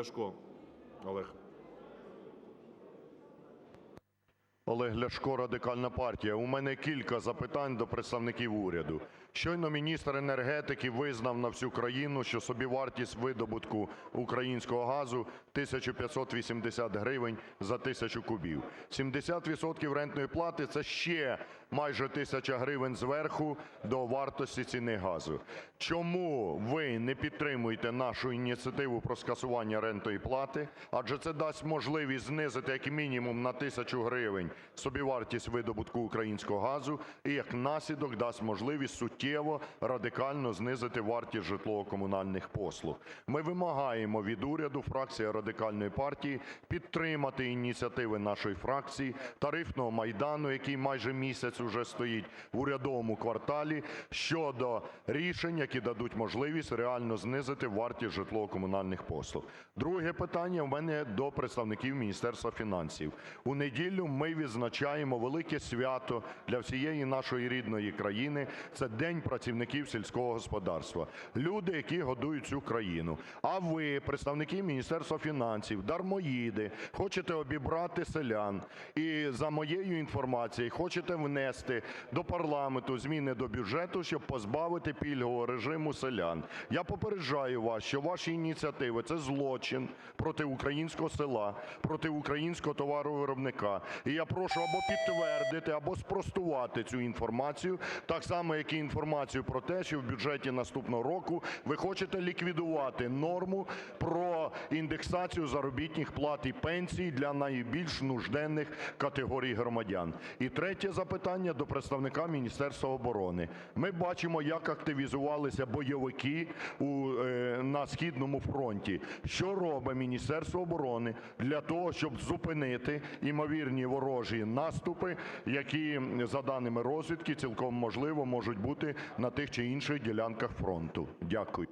Ляшко Олег. Олег Ляшко, Радикальна партія. У мене кілька запитань до представників уряду. Щойно міністр енергетики визнав на всю країну, що собівартість видобутку українського газу 1 тисячу 580 гривень за тисячу кубів. 70 відсотків рентної плати – це ще майже тисяча гривень зверху до вартості ціни газу. Чому ви не підтримуєте нашу ініціативу про скасування рентної плати? Адже це дасть можливість знизити як мінімум на тисячу гривень собівартість видобутку українського газу і як наслідок дасть можливість суттєво, радикально знизити вартість житлово-комунальних послуг. Ми вимагаємо від уряду, фракція Радикальної партії, підтримати ініціативи нашої фракції, тарифного майдану, який майже місяць уже стоїть в урядовому кварталі, щодо рішень, які дадуть можливість реально знизити вартість житлово-комунальних послуг. Друге питання в мене до представників Міністерства фінансів. У неділю ми відзначаємо велике свято для всієї нашої рідної країни – це День працівників сільського господарства. Люди, які годують цю країну. А ви, представники Міністерства фінансів, дармоїди, хочете обібрати селян і, за моєю інформацією, хочете внести до парламенту зміни до бюджету, щоб позбавити пільгового режиму селян. Я попереджаю вас, що ваші ініціативи – це злочин проти українського села, проти українського товаровиробника. І я прошу або підтвердити, або спростувати цю інформацію, так само, як і інформацію про те, що в бюджеті наступного року ви хочете ліквідувати норму про індексацію заробітних плат і пенсій для найбільш нужденних категорій громадян. І третє запитання до представника Міністерства оборони. Ми бачимо, як активізувалися бойовики у, е, на східному фронті. Що робить Міністерство оборони для того, щоб зупинити ймовірні ворожі наступи, які, за даними розвідки, цілком можливо можуть бути на тих чи інших ділянках фронту? Дякую.